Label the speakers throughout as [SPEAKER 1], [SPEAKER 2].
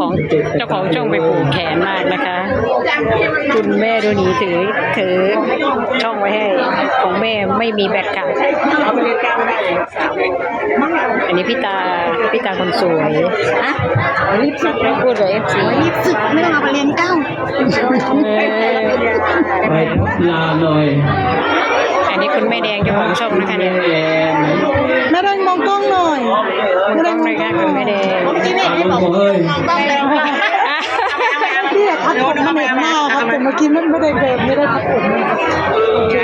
[SPEAKER 1] ของเจ้าของช่องไปผูกแขนมากนะคะ คุณแม่ดูหนีถือถือช่องไว้ให้ของแม่ไม่มีแบตค่ะอันนี้พี่ตาพี่ตาคนสวยอะรีบสึกพูดเลยเอฟซี
[SPEAKER 2] รีบสึกไม่ต้องเอาไปเรียนเก้า
[SPEAKER 3] ไปพบลาหน่อย
[SPEAKER 1] อันนี้คุณแม่แดงเจ้าของช่องนะคะเนี่ย
[SPEAKER 3] แอน
[SPEAKER 2] แม่แดงมองกล้องหน่อย
[SPEAKER 1] ต้องเลยค่ะคุณแม่แดง
[SPEAKER 2] ที่นี่บอก
[SPEAKER 3] เอ้ย
[SPEAKER 2] กล้องแล้วพี่อยากทักผมมาเห็นหน้าครับแต่เมื่อกี้มันไม่ได้เดินไม่ได้ทักผมโอเค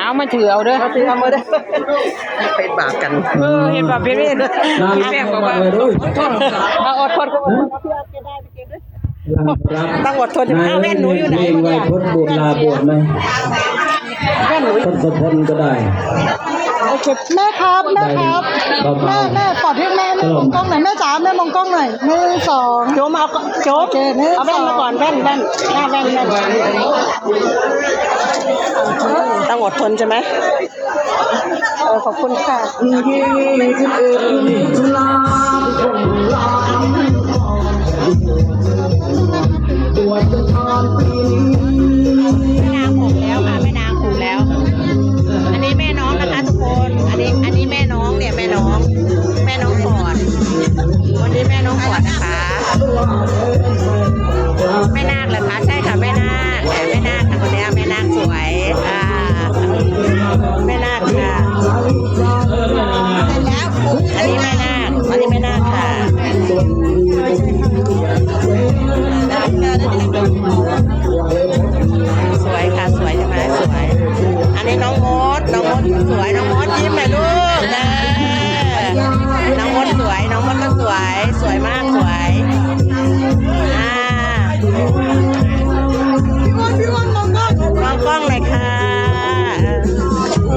[SPEAKER 1] เอามาถือเอาเด้อ
[SPEAKER 2] ถือเอามาได้เป็นบาปกัน
[SPEAKER 1] เออเห็นแบบเพชรเห็น
[SPEAKER 3] ลา
[SPEAKER 1] แม่บอกว่า
[SPEAKER 3] เลยด้วย
[SPEAKER 1] เอาอดทน
[SPEAKER 2] ต้องอดทนถึง
[SPEAKER 3] นาย
[SPEAKER 2] อ้าวแม่หนูอยู่ไหน
[SPEAKER 3] เพลงไวยพจน์บวชลาบวชไหม
[SPEAKER 2] แม่หนู
[SPEAKER 3] ทศพลก็ได้
[SPEAKER 2] โอเคแม่ครับแม่ครับ
[SPEAKER 3] เบาๆ
[SPEAKER 2] แม่แม่ปอดให้แม่แม่มองกล้องหน่อยแม่จ๋าแม่มองกล้องหน่อยหนึ่งสองโจมเอาโจมเอาแว่นมาก่อนแว่นแว่นหน้าแว่นแว่นต้องอดทนใช่ไหมเออขอบคุณค่ะ
[SPEAKER 4] แม่น สวยน้องมดยิ้มหน่อยลูกนะน้องมดสวยน้องมดก็สวย สวยมากสวยอ่า
[SPEAKER 2] พี่อ้วนพี่อ้วนมองกล้อง
[SPEAKER 4] มองกล้องเลยค่ะโอ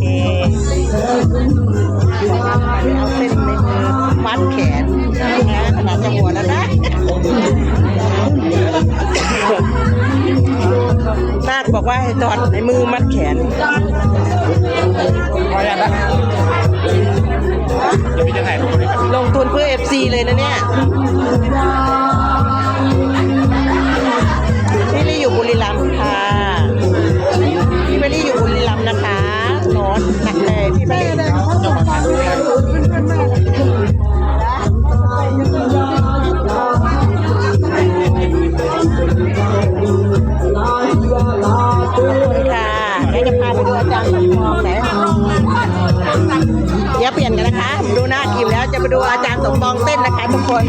[SPEAKER 4] เคเอาเส้นในมือมัดแขนนะขนาดจะหัวแล้วนะนาคบอกว่าให้ถอดในมือมัดแขน ลงทุนเพื่อ FC เลยนะเนี่ยพี่ลี่อยู่บุรีรัมย์ น้ากินแล้วจะไปดูอาจารย์สมปองเต้นนะคะทุกคน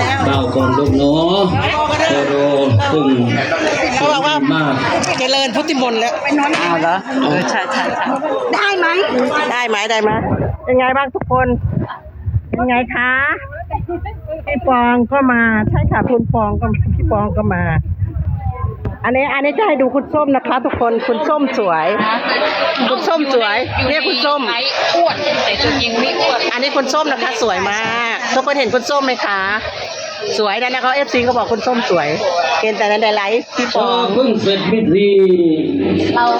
[SPEAKER 4] เนาะเอาแล้ว
[SPEAKER 5] เบาก่อนลูกเนาะโซโรซึ่ง
[SPEAKER 4] เขาบอกว่า
[SPEAKER 5] มาก
[SPEAKER 4] เจริญพุทธิมนต์แล้ว
[SPEAKER 1] อ้าวเหรอเออใช่ใช่ใช่
[SPEAKER 4] ได้ไหมได้ไหมได้ไหมเป็นไงบ้างทุกคนเป็นไงคะพี่ปองก็มาใช่ค่ะคุณปองก็พี่ปองก็มา อันนี้อันนี้จะให้ดูคุณส้มนะคะ ทุกคนคุณส้มสวย คุณส้มสวยเนี่ยคุณส้ม
[SPEAKER 1] อ้วนแต่ตัวจริงไม่อ้วน
[SPEAKER 4] อันนี้คุณส้มนะคะ สวยมากทุกคนเห็นคุณส้มไหมคะ
[SPEAKER 2] สวยนะนะเขาเอฟซีเขาบอกคุณส้มสวยเห็นแต่ในไลฟ์พี่ป
[SPEAKER 3] ก็
[SPEAKER 2] อง
[SPEAKER 3] เพิ่งเสร็จพิธี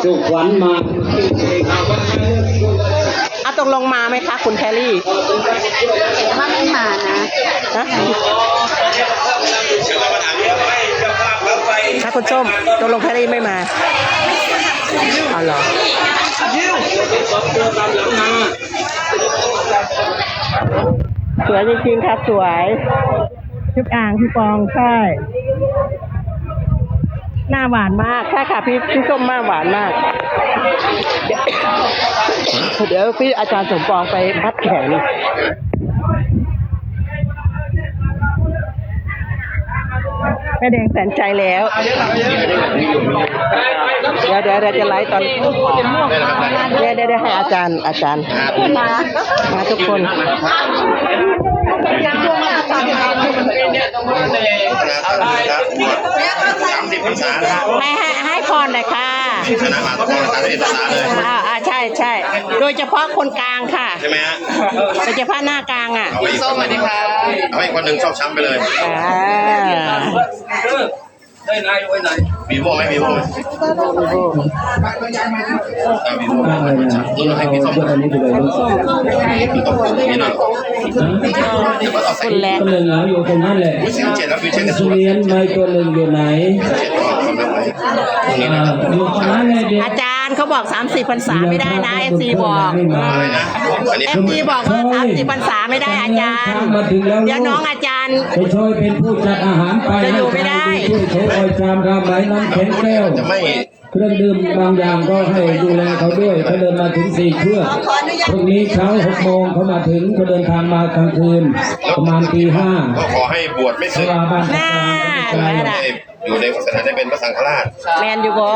[SPEAKER 3] สุขวัญมา
[SPEAKER 2] เอาตกลงมาไหมคะ คุณแพรรี่
[SPEAKER 1] ว่าไม่มานะ
[SPEAKER 2] นะ ถ้าคุณส้มตกลงแพรรี่ไม่มาเอาเหรอสวยจริงๆค่ะสวยชุดอ่างพี่ปองใช่หน้าหวานมากใช่ค่ะพี่พี่ส้มหน้าหวานมาก เดี๋ยวพี่อาจารย์สมปองไปพัดแขน แม่แดงแสนใจแล้ว เดี๋ยวเดี๋ยวเดี๋ยวจะไลฟ์ตอนเดี๋ยวเดี๋ยวเดี๋ยวให้อาจารย์อาจารย์มาทุกคน ให้ให้ให้พรหน่อยค่ะ
[SPEAKER 6] ชนะมาต้องภาษาเอกภาษาเลย
[SPEAKER 2] อ่าอ่าใช่ใช่โดยเฉพาะคนกลางค่ะ
[SPEAKER 6] ใช่ไหมฮะ
[SPEAKER 2] โดยเฉพาะหน้ากลางอะ
[SPEAKER 6] เอาไปอีกคนหนึ่งเอาไปอีกคนหนึ่งชอบช้ำไปเลย
[SPEAKER 2] อ่า
[SPEAKER 6] มีโม่ไหมมีโม่ไหมเอามีโม่ไหม
[SPEAKER 3] อะไรนะ
[SPEAKER 6] นุ่นเราให้พี่ส้ม
[SPEAKER 3] เอาอันนี้ไปเลยลูก
[SPEAKER 6] พี่ต้องมีหน่อยเดี๋ยวก็เอาใส่
[SPEAKER 2] คุณแล
[SPEAKER 3] ก็เลยเหงาอยู่ตรงนั้นแหละ
[SPEAKER 6] วิเศษเจ็ดแล้ววิเศษจะส
[SPEAKER 3] สุ
[SPEAKER 6] วย
[SPEAKER 3] เรียนไม่ตัวหนึ่งอยู่ไหน
[SPEAKER 6] เจ็ดก็ทำได้ไหมตรงนี้
[SPEAKER 3] อ่า
[SPEAKER 6] นะ
[SPEAKER 3] อยู่ตรงนั้นเลยเด็ก
[SPEAKER 2] อาจารย์เขาบอก 30พรรษาไม่ได้นะเอฟซีบอก
[SPEAKER 6] อะไรนะอันนี้
[SPEAKER 2] เอฟซีบอกว่า30พรรษาไม่ได้อาจารย์
[SPEAKER 3] มาถึงแล้ว
[SPEAKER 2] เดี๋ยวน้องอาจารย์
[SPEAKER 3] ไปช่วยเป็นผู้จัดอาหารไป
[SPEAKER 2] จะอยู่ไม่ได้
[SPEAKER 3] ช่วยโชว์ออยชามรามไหลน้ำแข็งแก้ว
[SPEAKER 6] จะไม่
[SPEAKER 3] เครื่องดื่มบางอย่างก็ให้ดูแลเขาด้วยเขาเดินมาถึงสี่เชือกพรุ่งนี้เช้าหกโมงเขามาถึงเขาเดินทางมากลางคืนประมาณตีห้า
[SPEAKER 6] ก็ขอให้บวชไม่
[SPEAKER 3] เพ
[SPEAKER 6] สึ
[SPEAKER 3] ราะ
[SPEAKER 6] ก
[SPEAKER 3] ว่าบ้าน
[SPEAKER 2] น่า
[SPEAKER 3] ไกล
[SPEAKER 2] น่า
[SPEAKER 6] ได้อยู่ในศาสนาได้เป็นพระสังฆราช
[SPEAKER 2] แมนอยู่บ่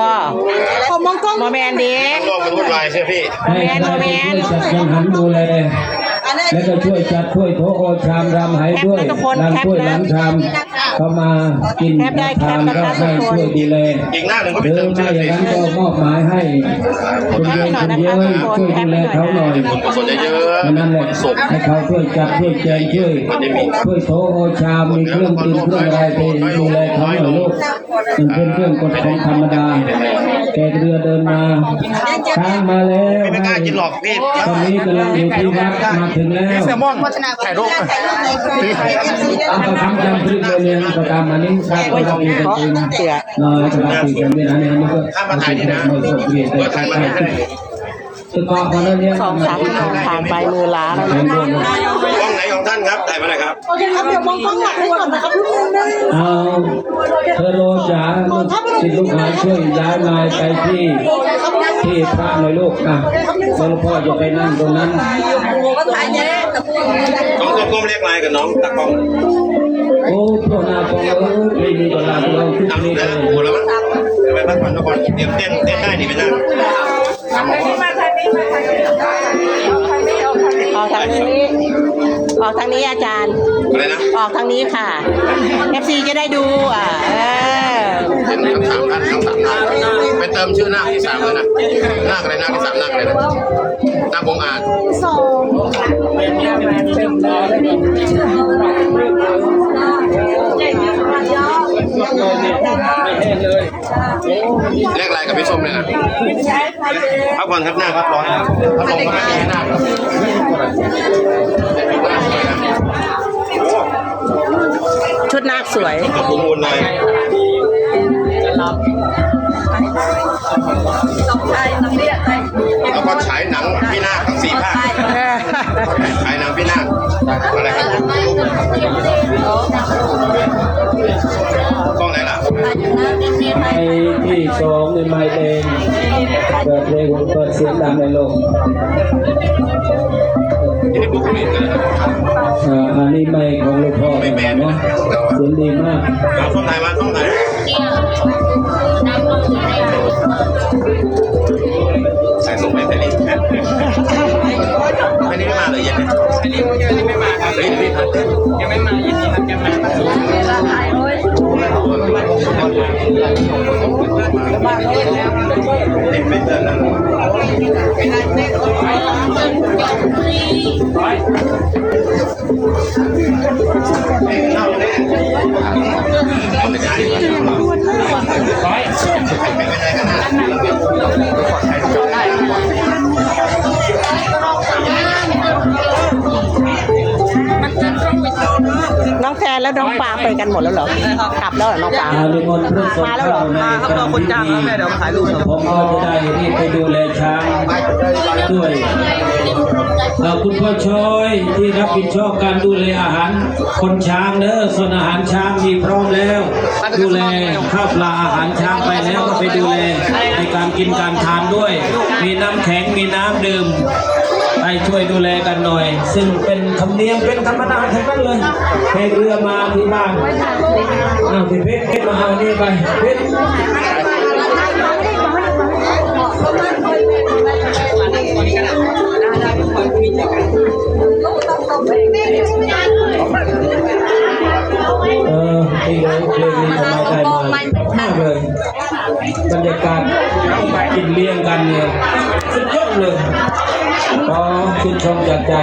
[SPEAKER 2] ผมมองกล้องบ่แมนเด้
[SPEAKER 6] ข้างนอกมันวุ่นวายใช่ไหมพี่
[SPEAKER 3] ให้ใครไปช่วยจัดกังหันดูแล แล้วก็ช่วยจัดช่วยโถโอชามรำไหด้วยร้านช่วยร้านชามเขามากินทานก็ให้ช่วยดูแล
[SPEAKER 6] อีกหน้าหนึ่งก็ไป
[SPEAKER 3] เดิ
[SPEAKER 6] เติ
[SPEAKER 3] น
[SPEAKER 6] ม
[SPEAKER 3] มา
[SPEAKER 6] ชื่อ
[SPEAKER 3] อย่าง
[SPEAKER 6] สิ
[SPEAKER 3] นั้นก็มอบหมายให้คุณเยคุณเย้ยช่วยดูแลเขาหน่อย
[SPEAKER 6] กุศลเยอะ
[SPEAKER 3] นั่นแหละ
[SPEAKER 6] สุข
[SPEAKER 3] ให้เขาช่วยจัดช่วยแจงช่วยช่วยโถโอชามมีเครื่องดื่มเครื่องอะไรไปดูแลเขาหน่อยลูกมันเป็นเรื่องกฎของธรรมดา แกเรือเดินมาช้างมาแล้ว
[SPEAKER 6] ไม่กล้ากินหรอกพี่
[SPEAKER 3] ตอนนี้กำลังอยู่ที่วัดมาถึงแล้ว
[SPEAKER 6] แซลมอนถ่ายรูป
[SPEAKER 3] เอาประคำจำพริกเรียนประกามอันนี้ทราบว่าเรามีกันจริงน้อยประกามปีกันเวลานี้นี่ก็ไม่สมเกียรติแต่ใช่ตึกเกาะมาแล้วเนี่ย
[SPEAKER 2] สองสามชั่วโมงผ่านไปมือล้าแล้ว
[SPEAKER 3] แข่
[SPEAKER 2] นะ
[SPEAKER 3] งด้วย
[SPEAKER 6] กล้องไหนของท่านครับถ่ายมาหน่อยครับ
[SPEAKER 7] โอเคครับเดี๋ยวมองกล้องหลักให้ก่อนนะครับทุกคนนะ
[SPEAKER 3] เอาเธอโรจ๋าสิลูกหาช่วยย้ายมาไปที่ ที่พระหน่อยลูกอะหลวงพ่ออย่าไปนั่งตรงนั้น
[SPEAKER 6] น้องก้มก้มเรียกไลน์กับน้องตากล้อง
[SPEAKER 3] โอ้พวกนาคงเอ้ยไม่มีเวลาเราทุก
[SPEAKER 6] ทำ
[SPEAKER 3] นี่
[SPEAKER 6] ได้
[SPEAKER 3] เล
[SPEAKER 6] แล้ว
[SPEAKER 3] ย
[SPEAKER 6] หัวแล้วมั้งเดี๋ยวไปพักผ่อนทุกคนเดี๋ยวเต้นเต้นได้ดีไหมนะทำหมอ
[SPEAKER 2] ออกทางนี้ออกทางนี้อาจารย์
[SPEAKER 6] อะไรนะ
[SPEAKER 2] ออกทางนี้ค่ะ FC จะได้ดูอะเออ
[SPEAKER 6] เป็นทั้งสามท่านทั้งสามนาคไปเติมชื่อนาคที่สามเลยนะนาคอะไรนาคที่สามนาคอะไรนะนาคบงอาจ
[SPEAKER 7] สอง
[SPEAKER 6] เรียกไลน์กับพี่ส้มเลยนะพักผ่อนครับหน้าครับร้อนพัดลมก็ไม่มีให้หน้าครับ
[SPEAKER 2] สวย
[SPEAKER 6] กระพุ้งมูลหน่อยแล้วก็ฉายหนังพี่นาคทั้งสี่ภาคฉายหนังพี่นาคอะไรครับกล้องไหนล่ะ
[SPEAKER 3] ไอ้ที่สองในไม้แดงเปิดเพลงเปิดเสียงดังในโลก อันนี้ไม่ของหลวงพ่อ
[SPEAKER 6] ไม่แมน
[SPEAKER 3] เนาะ
[SPEAKER 6] นะ
[SPEAKER 3] เสียงดีมาก
[SPEAKER 6] เอาส่งไทยมากล้องไหนใส่ส่งไปแต่นี่ไม่นี่ไม่มาเลยเย็นเนี่ยไม่มาครับเฮ้ยไม่มายังไม่มายินดีครับยังไม่มา เแล้วเอาเลย
[SPEAKER 2] น้องแทนแล้วน้องปาไปกันหมดแล้วเหรอกลับแล้วเหรอน้องปา
[SPEAKER 3] อาลิมนต์พระสงฆ์
[SPEAKER 2] มาแล้วเหรอ
[SPEAKER 3] เข้าในกรณีนี้ผมก็จะได้รีบไปดูแลช้างด้วยเอ่อคุณพ่อชอยที่รับผิดชอบการดูแลอาหาร คนช้างเนอะส่วนอาหารช้างมีพร้อมแล้ว ดูแลข้าวปลาอาหารช้างไปแล้วก็ไปดูแลในการกินการทานด้วย มีน้ำแข็งมีน้ำดื่มให้ ช่วยดูแลกันหน่อย ซึ่งเป็นธรรมเนียมเป็นธรรมดาทั้งนั้นเลยเพเรือมาที่บ้านอ้าวพี่เพชรเพชรมาเอานี่ไปเพชร ชมจากใจ